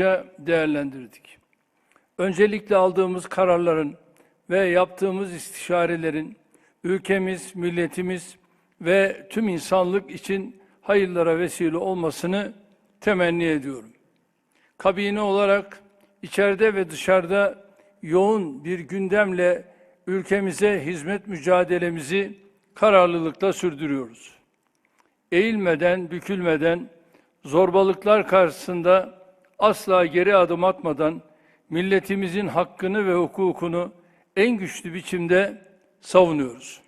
ayrıca değerlendirdik. Öncelikle aldığımız kararların ve yaptığımız istişarelerin ülkemiz, milletimiz ve tüm insanlık için hayırlara vesile olmasını temenni ediyorum. Kabine olarak içeride ve dışarıda yoğun bir gündemle ülkemize hizmet mücadelemizi kararlılıkla sürdürüyoruz. Eğilmeden, bükülmeden, zorbalıklar karşısında asla geri adım atmadan milletimizin hakkını ve hukukunu en güçlü biçimde savunuyoruz.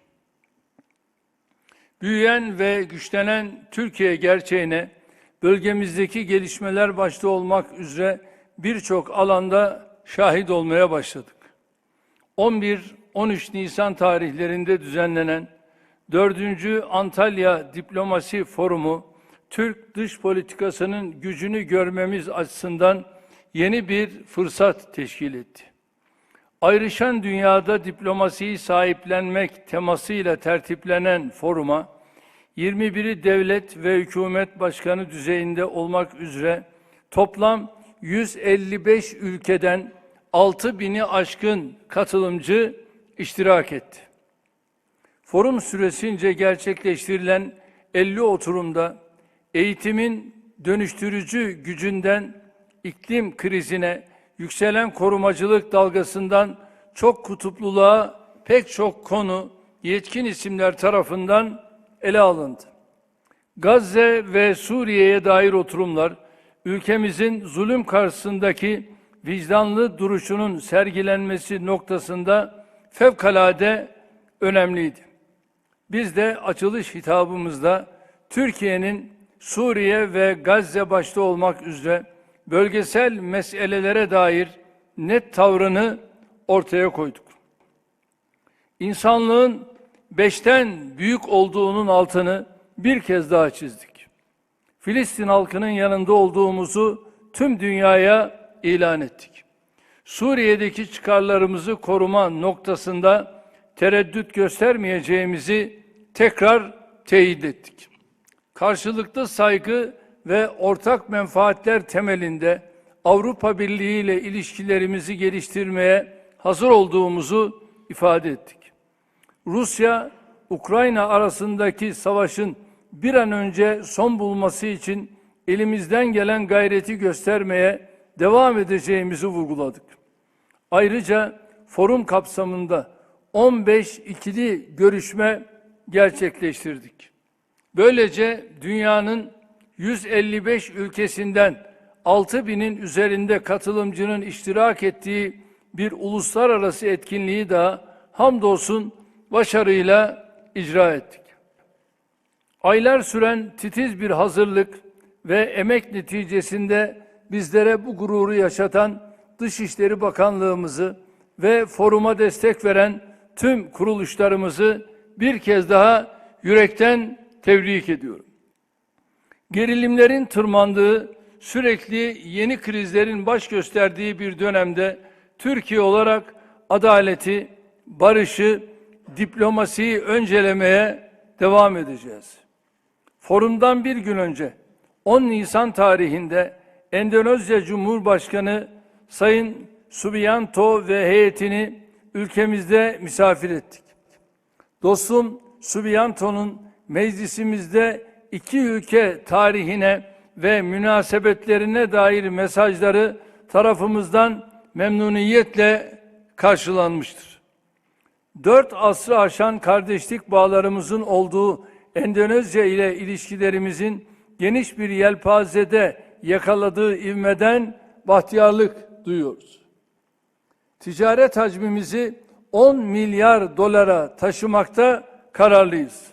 Büyüyen ve güçlenen Türkiye gerçeğine bölgemizdeki gelişmeler başta olmak üzere birçok alanda şahit olmaya başladık. 11-13 Nisan tarihlerinde düzenlenen 4. Antalya Diplomasi Forumu Türk dış politikasının gücünü görmemiz açısından yeni bir fırsat teşkil etti. Ayrışan dünyada diplomasiyi sahiplenmek temasıyla tertiplenen foruma 21'i devlet ve hükümet başkanı düzeyinde olmak üzere toplam 155 ülkeden 6 bini aşkın katılımcı iştirak etti. Forum süresince gerçekleştirilen 50 oturumda eğitimin dönüştürücü gücünden iklim krizine, yükselen korumacılık dalgasından çok kutupluluğa pek çok konu yetkin isimler tarafından ele alındı. Gazze ve Suriye'ye dair oturumlar ülkemizin zulüm karşısındaki vicdanlı duruşunun sergilenmesi noktasında fevkalade önemliydi. Biz de açılış hitabımızda Türkiye'nin Suriye ve Gazze başta olmak üzere bölgesel meselelere dair net tavrını ortaya koyduk. İnsanlığın beşten büyük olduğunun altını bir kez daha çizdik. Filistin halkının yanında olduğumuzu tüm dünyaya ilan ettik. Suriye'deki çıkarlarımızı koruma noktasında tereddüt göstermeyeceğimizi tekrar teyit ettik. Karşılıklı saygı ve ortak menfaatler temelinde Avrupa Birliği ile ilişkilerimizi geliştirmeye hazır olduğumuzu ifade ettik. Rusya, Ukrayna arasındaki savaşın bir an önce son bulması için elimizden gelen gayreti göstermeye devam edeceğimizi vurguladık. Ayrıca forum kapsamında 15 ikili görüşme gerçekleştirdik. Böylece dünyanın 155 ülkesinden 6 binin üzerinde katılımcının iştirak ettiği bir uluslararası etkinliği daha hamdolsun başarıyla icra ettik. Aylar süren titiz bir hazırlık ve emek neticesinde bizlere bu gururu yaşatan Dışişleri Bakanlığımızı ve foruma destek veren tüm kuruluşlarımızı bir kez daha yürekten tebrik ediyorum. Gerilimlerin tırmandığı, sürekli yeni krizlerin baş gösterdiği bir dönemde Türkiye olarak adaleti, barışı, diplomasiyi öncelemeye devam edeceğiz. Forumdan bir gün önce 10 Nisan tarihinde Endonezya Cumhurbaşkanı Sayın Subianto ve heyetini ülkemizde misafir ettik. Dostum Subianto'nun meclisimizde iki ülke tarihine ve münasebetlerine dair mesajları tarafımızdan memnuniyetle karşılanmıştır. Dört asrı aşan kardeşlik bağlarımızın olduğu Endonezya ile ilişkilerimizin geniş bir yelpazede yakaladığı ivmeden bahtiyarlık duyuyoruz. Ticaret hacmimizi 10 milyar dolara taşımakta kararlıyız.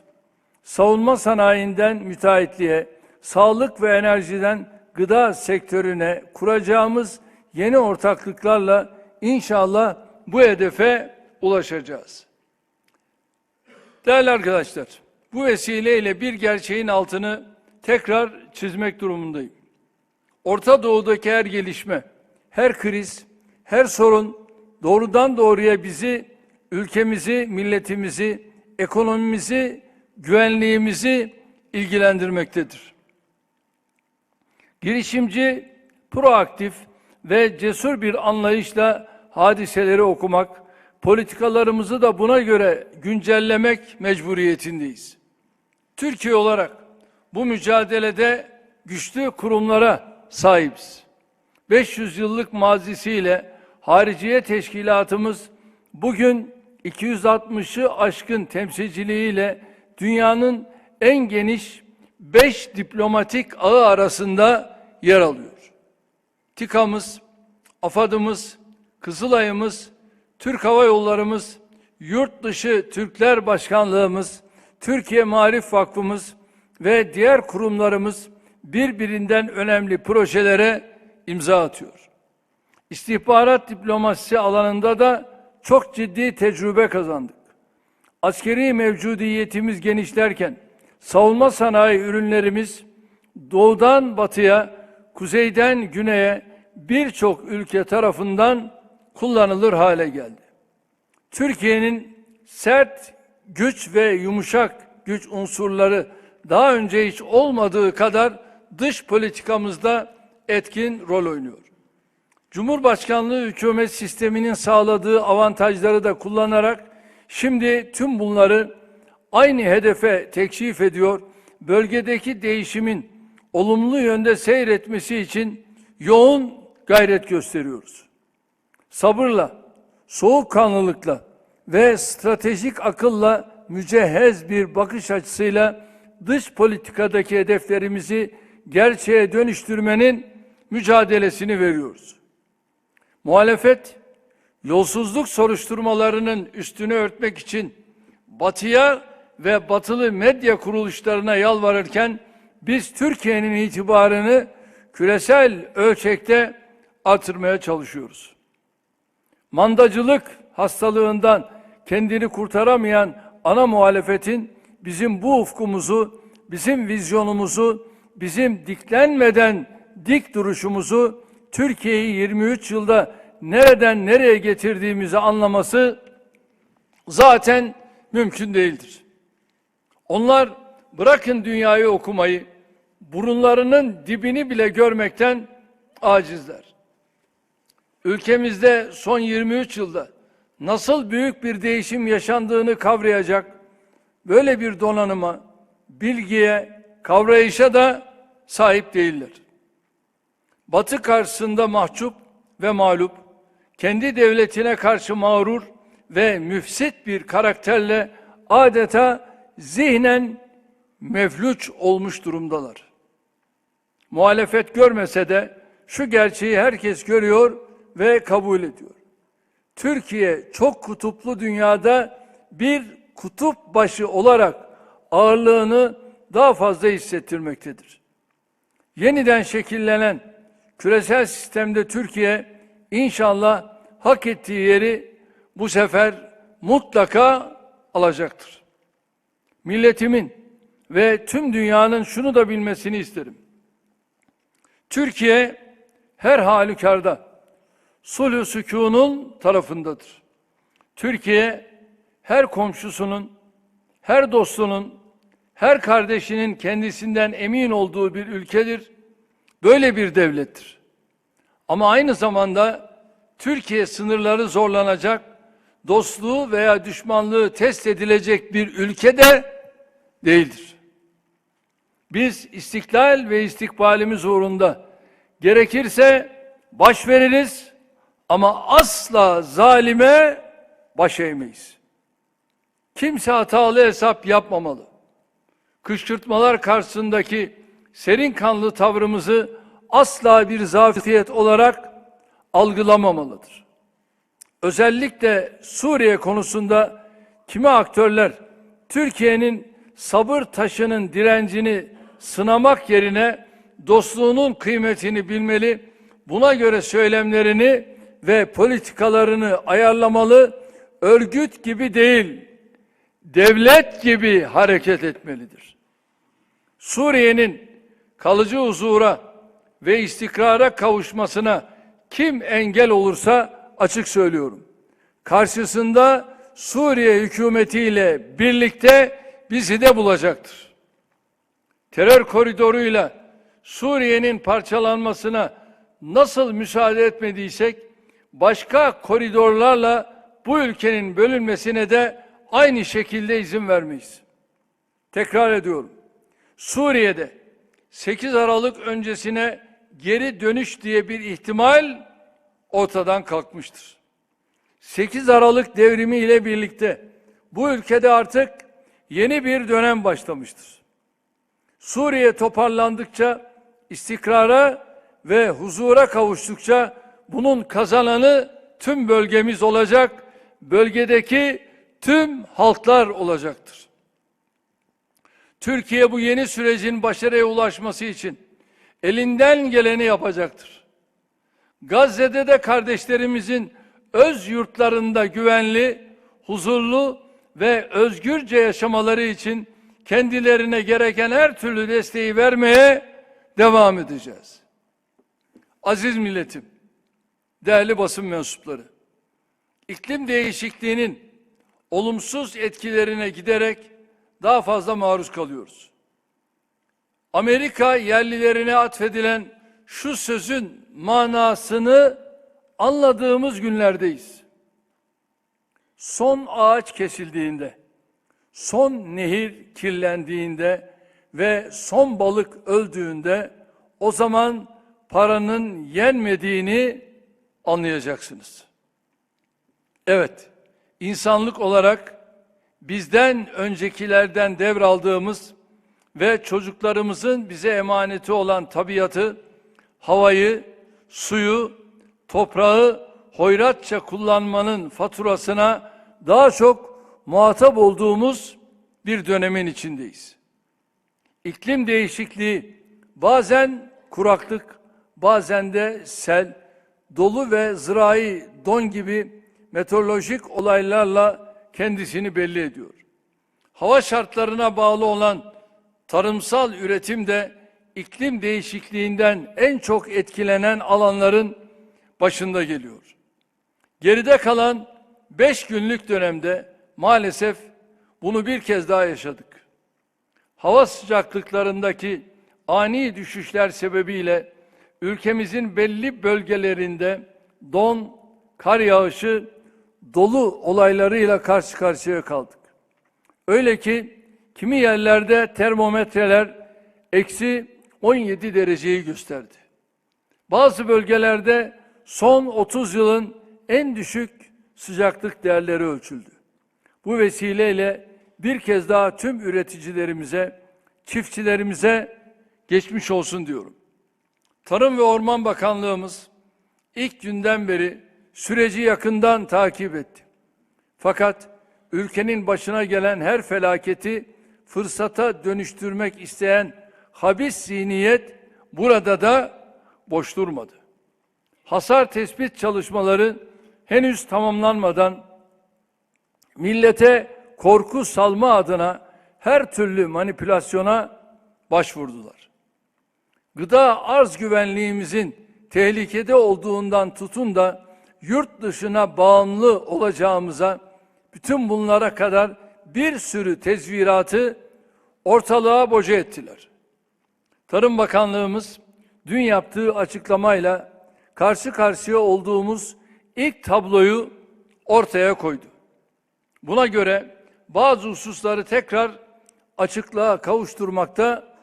Savunma sanayinden müteahhitliğe, sağlık ve enerjiden gıda sektörüne kuracağımız yeni ortaklıklarla inşallah bu hedefe ulaşacağız. Değerli arkadaşlar, bu vesileyle bir gerçeğin altını tekrar çizmek durumundayım. Orta Doğu'daki her gelişme, her kriz, her sorun doğrudan doğruya bizi, ülkemizi, milletimizi, ekonomimizi, güvenliğimizi ilgilendirmektedir. Girişimci, proaktif ve cesur bir anlayışla hadiseleri okumak, politikalarımızı da buna göre güncellemek mecburiyetindeyiz. Türkiye olarak bu mücadelede güçlü kurumlara sahibiz. 500 yıllık mazisiyle hariciye teşkilatımız bugün 260'ı aşkın temsilciliğiyle dünyanın en geniş 5 diplomatik ağı arasında yer alıyor. TİKA'mız, AFAD'ımız, Kızılay'ımız, Türk Hava Yollarımız, Yurt Dışı Türkler Başkanlığımız, Türkiye Marif Vakfımız ve diğer kurumlarımız birbirinden önemli projelere imza atıyor. İstihbarat diplomasisi alanında da çok ciddi tecrübe kazandık. Askeri mevcudiyetimiz genişlerken savunma sanayi ürünlerimiz doğudan batıya, kuzeyden güneye birçok ülke tarafından kullanılır hale geldi. Türkiye'nin sert güç ve yumuşak güç unsurları daha önce hiç olmadığı kadar dış politikamızda etkin rol oynuyor. Cumhurbaşkanlığı hükümet sisteminin sağladığı avantajları da kullanarak şimdi tüm bunları aynı hedefe tekşif ediyor. Bölgedeki değişimin olumlu yönde seyretmesi için yoğun gayret gösteriyoruz. Sabırla, soğukkanlılıkla ve stratejik akılla mücehhez bir bakış açısıyla dış politikadaki hedeflerimizi gerçeğe dönüştürmenin mücadelesini veriyoruz. Muhalefet yolsuzluk soruşturmalarının üstünü örtmek için batıya ve batılı medya kuruluşlarına yalvarırken biz Türkiye'nin itibarını küresel ölçekte artırmaya çalışıyoruz. Mandacılık hastalığından kendini kurtaramayan ana muhalefetin bizim bu ufkumuzu, bizim vizyonumuzu, bizim diklenmeden dik duruşumuzu Türkiye'yi 23 yılda nereden nereye getirdiğimizi anlaması zaten mümkün değildir. Onlar bırakın dünyayı okumayı, burunlarının dibini bile görmekten acizler. Ülkemizde son 23 yılda nasıl büyük bir değişim yaşandığını kavrayacak böyle bir donanıma, bilgiye, kavrayışa da sahip değiller. Batı karşısında mahcup ve mağlup, kendi devletine karşı mağrur ve müfsit bir karakterle adeta zihnen mevlüç olmuş durumdalar. Muhalefet görmese de şu gerçeği herkes görüyor ve kabul ediyor. Türkiye çok kutuplu dünyada bir kutup başı olarak ağırlığını daha fazla hissettirmektedir. Yeniden şekillenen küresel sistemde Türkiye inşallah hak ettiği yeri bu sefer mutlaka alacaktır. Milletimin ve tüm dünyanın şunu da bilmesini isterim. Türkiye her halükarda sulh sükunun tarafındadır. Türkiye her komşusunun, her dostunun, her kardeşinin kendisinden emin olduğu bir ülkedir. Böyle bir devlettir. Ama aynı zamanda Türkiye sınırları zorlanacak, dostluğu veya düşmanlığı test edilecek bir ülke de değildir. Biz istiklal ve istikbalimiz uğrunda gerekirse baş veririz ama asla zalime baş eğmeyiz. Kimse hatalı hesap yapmamalı. Kışkırtmalar karşısındaki serin kanlı tavrımızı asla bir zafiyet olarak algılamamalıdır. Özellikle Suriye konusunda kimi aktörler Türkiye'nin sabır taşının direncini sınamak yerine dostluğunun kıymetini bilmeli, buna göre söylemlerini ve politikalarını ayarlamalı, örgüt gibi değil, devlet gibi hareket etmelidir. Suriye'nin kalıcı huzura ve istikrara kavuşmasına kim engel olursa açık söylüyorum. Karşısında Suriye hükümetiyle birlikte bizi de bulacaktır. Terör koridoruyla Suriye'nin parçalanmasına nasıl müsaade etmediysek başka koridorlarla bu ülkenin bölünmesine de aynı şekilde izin vermeyiz. Tekrar ediyorum. Suriye'de 8 Aralık öncesine geri dönüş diye bir ihtimal ortadan kalkmıştır. 8 Aralık devrimi ile birlikte bu ülkede artık yeni bir dönem başlamıştır. Suriye toparlandıkça, istikrara ve huzura kavuştukça bunun kazananı tüm bölgemiz olacak, bölgedeki tüm halklar olacaktır. Türkiye bu yeni sürecin başarıya ulaşması için elinden geleni yapacaktır. Gazze'de de kardeşlerimizin öz yurtlarında güvenli, huzurlu ve özgürce yaşamaları için kendilerine gereken her türlü desteği vermeye devam edeceğiz. Aziz milletim, değerli basın mensupları, iklim değişikliğinin olumsuz etkilerine giderek daha fazla maruz kalıyoruz. Amerika yerlilerine atfedilen şu sözün manasını anladığımız günlerdeyiz. Son ağaç kesildiğinde, son nehir kirlendiğinde ve son balık öldüğünde o zaman paranın yenmediğini anlayacaksınız. Evet, insanlık olarak bizden öncekilerden devraldığımız ve çocuklarımızın bize emaneti olan tabiatı, havayı, suyu, toprağı hoyratça kullanmanın faturasına daha çok muhatap olduğumuz bir dönemin içindeyiz. İklim değişikliği bazen kuraklık, bazen de sel, dolu ve zirai don gibi meteorolojik olaylarla kendisini belli ediyor. Hava şartlarına bağlı olan tarımsal üretim de iklim değişikliğinden en çok etkilenen alanların başında geliyor. Geride kalan beş günlük dönemde maalesef bunu bir kez daha yaşadık. Hava sıcaklıklarındaki ani düşüşler sebebiyle ülkemizin belli bölgelerinde don, kar yağışı, dolu olaylarıyla karşı karşıya kaldık. Öyle ki kimi yerlerde termometreler eksi 17 dereceyi gösterdi. Bazı bölgelerde son 30 yılın en düşük sıcaklık değerleri ölçüldü. Bu vesileyle bir kez daha tüm üreticilerimize, çiftçilerimize geçmiş olsun diyorum. Tarım ve Orman Bakanlığımız ilk günden beri süreci yakından takip etti. Fakat ülkenin başına gelen her felaketi fırsata dönüştürmek isteyen habis zihniyet burada da boş durmadı. Hasar tespit çalışmaları henüz tamamlanmadan millete korku salma adına her türlü manipülasyona başvurdular. Gıda arz güvenliğimizin tehlikede olduğundan tutun da yurt dışına bağımlı olacağımıza bütün bunlara kadar bir sürü tezviratı ortalığa boca ettiler. Tarım Bakanlığımız dün yaptığı açıklamayla karşı karşıya olduğumuz ilk tabloyu ortaya koydu. Buna göre bazı hususları tekrar açıklığa kavuşturmakta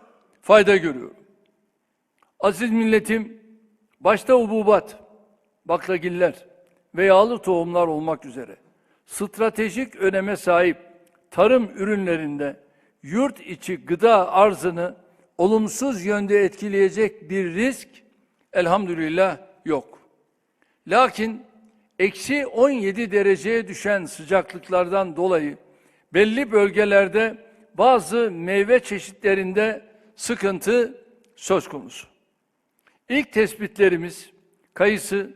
fayda görüyorum. Aziz milletim, başta ububat, baklagiller ve yağlı tohumlar olmak üzere stratejik öneme sahip tarım ürünlerinde yurt içi gıda arzını olumsuz yönde etkileyecek bir risk elhamdülillah yok. Lakin eksi 17 dereceye düşen sıcaklıklardan dolayı belli bölgelerde bazı meyve çeşitlerinde sıkıntı söz konusu. İlk tespitlerimiz kayısı,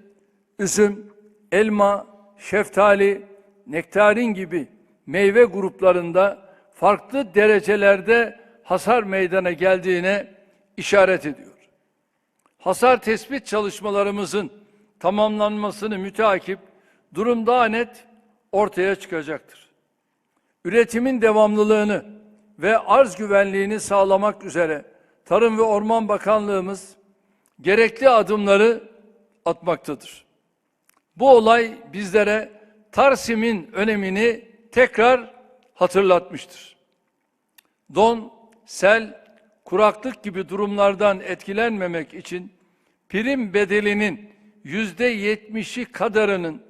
üzüm, elma, şeftali, nektarin gibi meyve gruplarında farklı derecelerde hasar meydana geldiğine işaret ediyor. Hasar tespit çalışmalarımızın tamamlanmasını müteakip durum daha net ortaya çıkacaktır. Üretimin devamlılığını ve arz güvenliğini sağlamak üzere Tarım ve Orman Bakanlığımız gerekli adımları atmaktadır. Bu olay bizlere Tarsim'in önemini tekrar hatırlatmıştır. Don, sel, kuraklık gibi durumlardan etkilenmemek için prim bedelinin yüzde yetmişi kadarının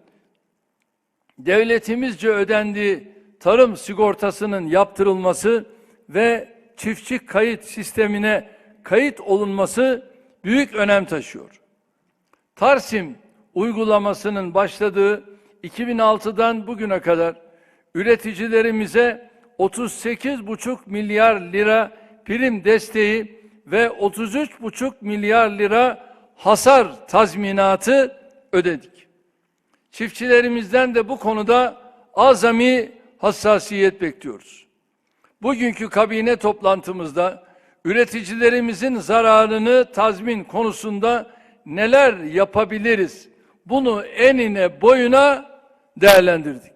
devletimizce ödendiği tarım sigortasının yaptırılması ve çiftçi kayıt sistemine kayıt olunması büyük önem taşıyor. Tarsim uygulamasının başladığı 2006'dan bugüne kadar üreticilerimize 38,5 milyar lira prim desteği ve 33,5 milyar lira hasar tazminatı ödedik. Çiftçilerimizden de bu konuda azami hassasiyet bekliyoruz. Bugünkü kabine toplantımızda üreticilerimizin zararını tazmin konusunda neler yapabiliriz? Bunu enine boyuna değerlendirdik.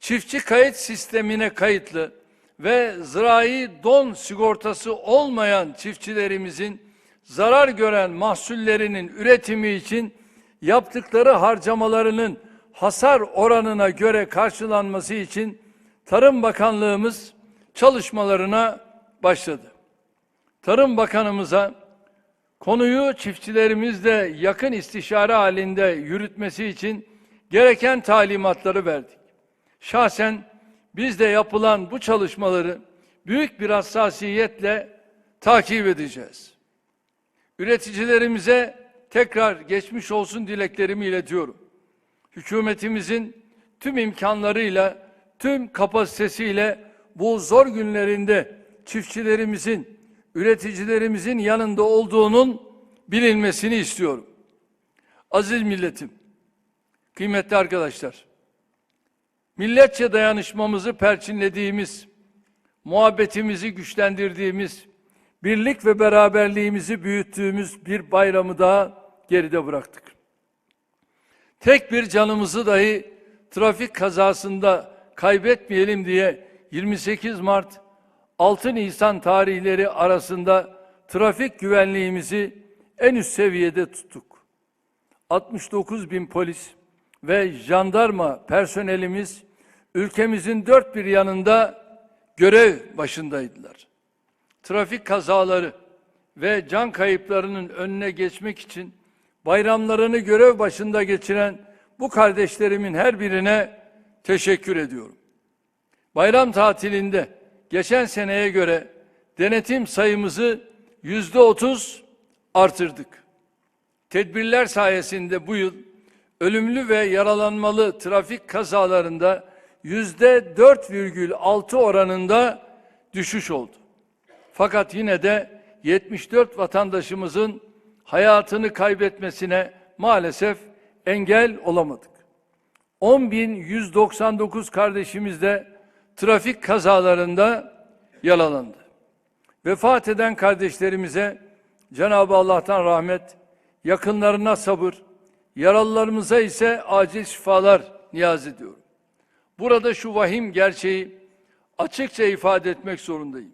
Çiftçi kayıt sistemine kayıtlı ve zirai don sigortası olmayan çiftçilerimizin zarar gören mahsullerinin üretimi için yaptıkları harcamalarının hasar oranına göre karşılanması için Tarım Bakanlığımız çalışmalarına başladı. Tarım Bakanımıza konuyu çiftçilerimizle yakın istişare halinde yürütmesi için gereken talimatları verdik. Şahsen biz de yapılan bu çalışmaları büyük bir hassasiyetle takip edeceğiz. Üreticilerimize tekrar geçmiş olsun dileklerimi iletiyorum. Hükümetimizin tüm imkanlarıyla, tüm kapasitesiyle bu zor günlerinde çiftçilerimizin, üreticilerimizin yanında olduğunun bilinmesini istiyorum. Aziz milletim, kıymetli arkadaşlar, milletçe dayanışmamızı perçinlediğimiz, muhabbetimizi güçlendirdiğimiz, birlik ve beraberliğimizi büyüttüğümüz bir bayramı daha geride bıraktık. Tek bir canımızı dahi trafik kazasında kaybetmeyelim diye 28 Mart 6 Nisan tarihleri arasında trafik güvenliğimizi en üst seviyede tuttuk. 69 bin polis ve jandarma personelimiz ülkemizin dört bir yanında görev başındaydılar. Trafik kazaları ve can kayıplarının önüne geçmek için bayramlarını görev başında geçiren bu kardeşlerimin her birine teşekkür ediyorum. Bayram tatilinde geçen seneye göre denetim sayımızı yüzde otuz artırdık. Tedbirler sayesinde bu yıl ölümlü ve yaralanmalı trafik kazalarında yüzde 4,6 oranında düşüş oldu. Fakat yine de 74 vatandaşımızın hayatını kaybetmesine maalesef engel olamadık. 10.199 kardeşimiz de trafik kazalarında yaralandı. Vefat eden kardeşlerimize Cenab-ı Allah'tan rahmet, yakınlarına sabır, yaralılarımıza ise acil şifalar niyaz ediyorum. Burada şu vahim gerçeği açıkça ifade etmek zorundayım.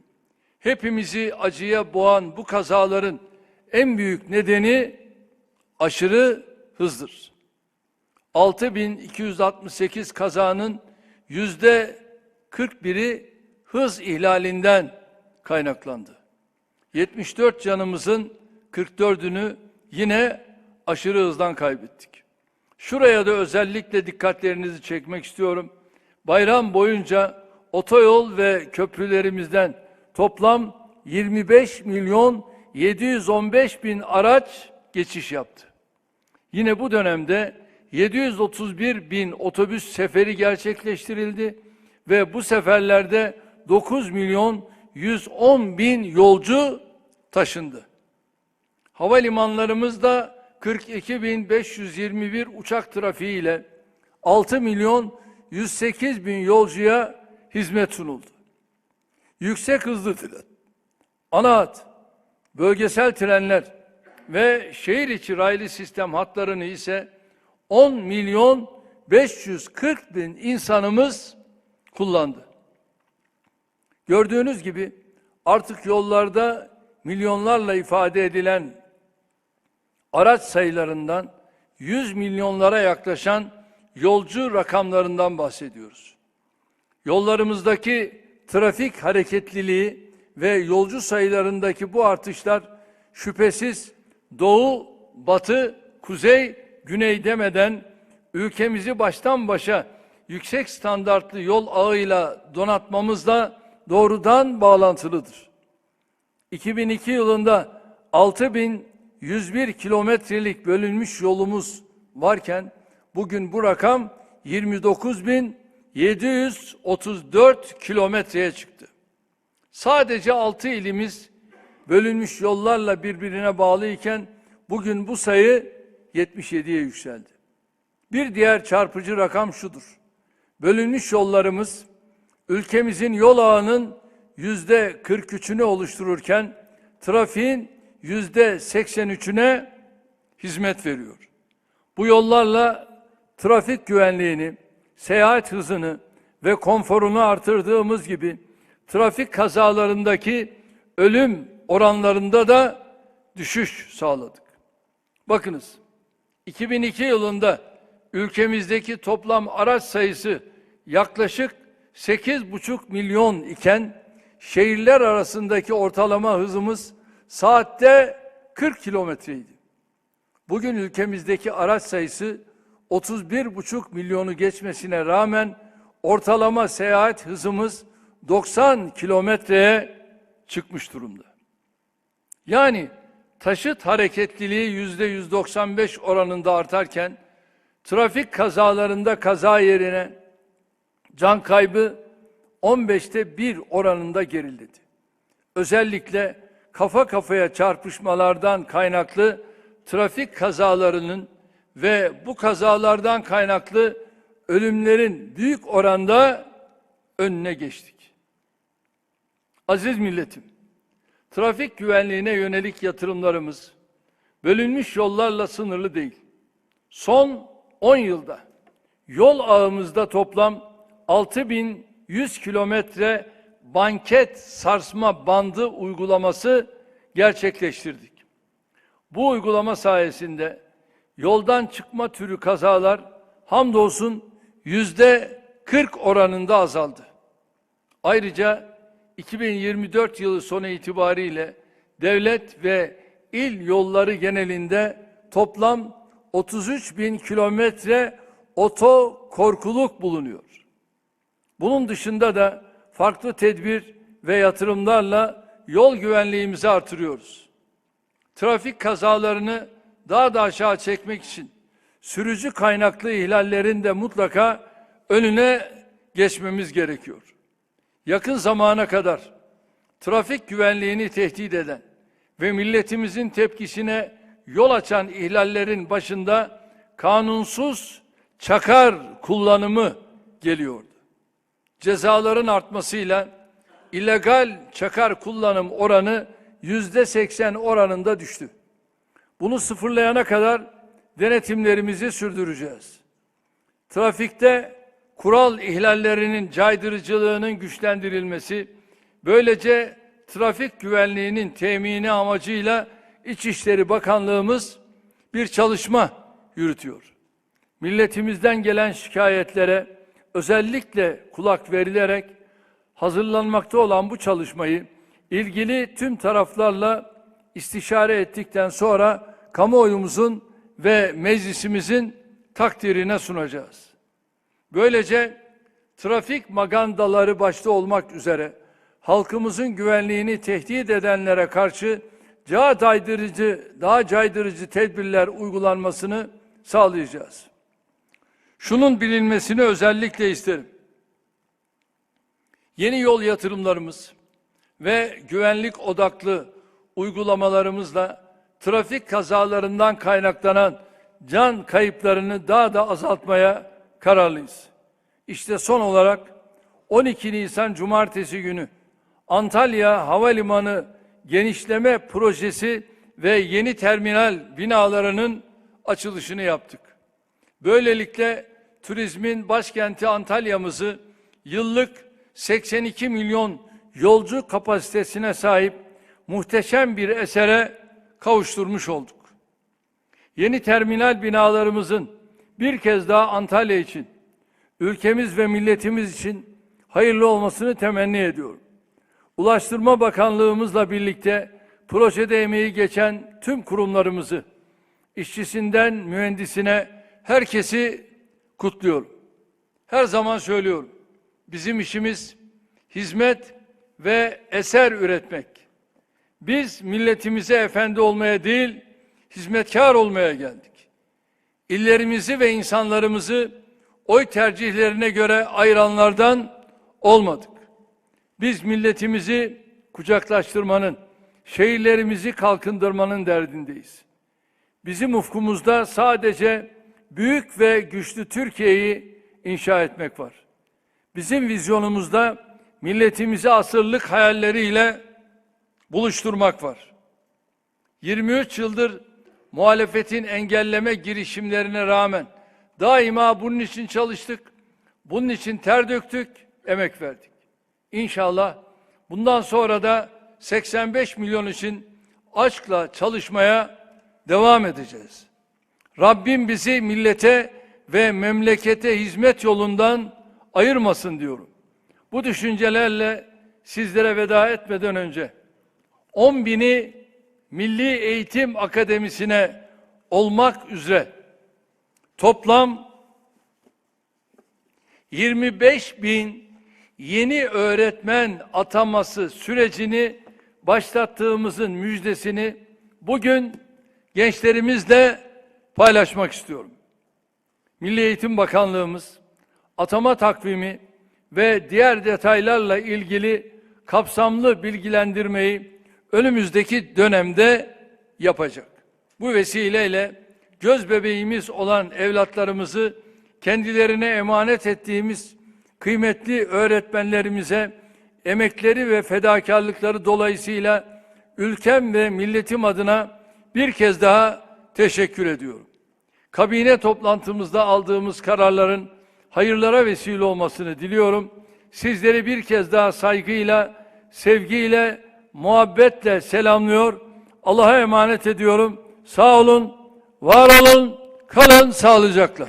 Hepimizi acıya boğan bu kazaların en büyük nedeni aşırı hızdır. 6268 kazanın yüzde 41'i hız ihlalinden kaynaklandı. 74 canımızın 44'ünü yine aşırı hızdan kaybettik. Şuraya da özellikle dikkatlerinizi çekmek istiyorum. Bayram boyunca otoyol ve köprülerimizden toplam 25 milyon 715 bin araç geçiş yaptı. Yine bu dönemde 731 bin otobüs seferi gerçekleştirildi ve bu seferlerde 9 milyon 110 bin yolcu taşındı. Havalimanlarımızda 42.521 uçak trafiği ile 6 milyon 108 bin yolcuya hizmet sunuldu. Yüksek hızlı tren, ana hat, bölgesel trenler ve şehir içi raylı sistem hatlarını ise 10 milyon 540 bin insanımız kullandı. Gördüğünüz gibi artık yollarda milyonlarla ifade edilen araç sayılarından 100 milyonlara yaklaşan yolcu rakamlarından bahsediyoruz. Yollarımızdaki trafik hareketliliği ve yolcu sayılarındaki bu artışlar şüphesiz doğu, batı, kuzey, güney demeden ülkemizi baştan başa yüksek standartlı yol ağıyla donatmamızla doğrudan bağlantılıdır. 2002 yılında 6101 kilometrelik bölünmüş yolumuz varken bugün bu rakam 29734 kilometreye çıktı. Sadece 6 ilimiz bölünmüş yollarla birbirine bağlı iken bugün bu sayı 77'ye yükseldi. Bir diğer çarpıcı rakam şudur. Bölünmüş yollarımız ülkemizin yol ağının yüzde 43'ünü oluştururken trafiğin yüzde 83'üne hizmet veriyor. Bu yollarla trafik güvenliğini, seyahat hızını ve konforunu artırdığımız gibi trafik kazalarındaki ölüm oranlarında da düşüş sağladık. Bakınız 2002 yılında ülkemizdeki toplam araç sayısı yaklaşık 8,5 milyon iken şehirler arasındaki ortalama hızımız saatte 40 kilometreydi. Bugün ülkemizdeki araç sayısı 31,5 milyonu geçmesine rağmen ortalama seyahat hızımız 90 kilometreye çıkmış durumda. Yani taşıt hareketliliği yüzde 195 oranında artarken trafik kazalarında kaza yerine can kaybı 15'te 1 oranında geriledi. Özellikle kafa kafaya çarpışmalardan kaynaklı trafik kazalarının ve bu kazalardan kaynaklı ölümlerin büyük oranda önüne geçtik. Aziz milletim, trafik güvenliğine yönelik yatırımlarımız bölünmüş yollarla sınırlı değil. Son 10 yılda yol ağımızda toplam 6100 kilometre banket sarsma bandı uygulaması gerçekleştirdik. Bu uygulama sayesinde yoldan çıkma türü kazalar hamdolsun yüzde 40 oranında azaldı. Ayrıca 2024 yılı sonu itibariyle devlet ve il yolları genelinde toplam 33 bin kilometre oto korkuluk bulunuyor. Bunun dışında da farklı tedbir ve yatırımlarla yol güvenliğimizi artırıyoruz. Trafik kazalarını daha da aşağı çekmek için sürücü kaynaklı ihlallerin de mutlaka önüne geçmemiz gerekiyor. Yakın zamana kadar trafik güvenliğini tehdit eden ve milletimizin tepkisine yol açan ihlallerin başında kanunsuz çakar kullanımı geliyordu. Cezaların artmasıyla illegal çakar kullanım oranı yüzde seksen oranında düştü. Bunu sıfırlayana kadar denetimlerimizi sürdüreceğiz. Trafikte kural ihlallerinin caydırıcılığının güçlendirilmesi, böylece trafik güvenliğinin temini amacıyla İçişleri Bakanlığımız bir çalışma yürütüyor. Milletimizden gelen şikayetlere özellikle kulak verilerek hazırlanmakta olan bu çalışmayı ilgili tüm taraflarla istişare ettikten sonra kamuoyumuzun ve meclisimizin takdirine sunacağız. Böylece trafik magandaları başta olmak üzere halkımızın güvenliğini tehdit edenlere karşı daha caydırıcı, daha caydırıcı tedbirler uygulanmasını sağlayacağız. Şunun bilinmesini özellikle isterim. Yeni yol yatırımlarımız ve güvenlik odaklı uygulamalarımızla trafik kazalarından kaynaklanan can kayıplarını daha da azaltmaya kararlıyız. İşte son olarak 12 Nisan Cumartesi günü Antalya Havalimanı genişleme projesi ve yeni terminal binalarının açılışını yaptık. Böylelikle turizmin başkenti Antalya'mızı yıllık 82 milyon yolcu kapasitesine sahip muhteşem bir esere kavuşturmuş olduk. Yeni terminal binalarımızın bir kez daha Antalya için, ülkemiz ve milletimiz için hayırlı olmasını temenni ediyorum. Ulaştırma Bakanlığımızla birlikte projede emeği geçen tüm kurumlarımızı, işçisinden mühendisine herkesi kutluyorum. Her zaman söylüyorum. Bizim işimiz hizmet ve eser üretmek. Biz milletimize efendi olmaya değil, hizmetkar olmaya geldik. İllerimizi ve insanlarımızı oy tercihlerine göre ayıranlardan olmadık. Biz milletimizi kucaklaştırmanın, şehirlerimizi kalkındırmanın derdindeyiz. Bizim ufkumuzda sadece büyük ve güçlü Türkiye'yi inşa etmek var. Bizim vizyonumuzda milletimizi asırlık hayalleriyle buluşturmak var. 23 yıldır muhalefetin engelleme girişimlerine rağmen daima bunun için çalıştık. Bunun için ter döktük, emek verdik. İnşallah bundan sonra da 85 milyon için aşkla çalışmaya devam edeceğiz. Rabbim bizi millete ve memlekete hizmet yolundan ayırmasın diyorum. Bu düşüncelerle sizlere veda etmeden önce 10 bini Milli Eğitim Akademisi'ne olmak üzere toplam 25 bin yeni öğretmen ataması sürecini başlattığımızın müjdesini bugün gençlerimizle paylaşmak istiyorum. Milli Eğitim Bakanlığımız atama takvimi ve diğer detaylarla ilgili kapsamlı bilgilendirmeyi önümüzdeki dönemde yapacak. Bu vesileyle göz bebeğimiz olan evlatlarımızı kendilerine emanet ettiğimiz kıymetli öğretmenlerimize emekleri ve fedakarlıkları dolayısıyla ülkem ve milletim adına bir kez daha teşekkür ediyorum. Kabine toplantımızda aldığımız kararların hayırlara vesile olmasını diliyorum. Sizleri bir kez daha saygıyla, sevgiyle, muhabbetle selamlıyor. Allah'a emanet ediyorum. Sağ olun, var olun, kalın sağlıcakla.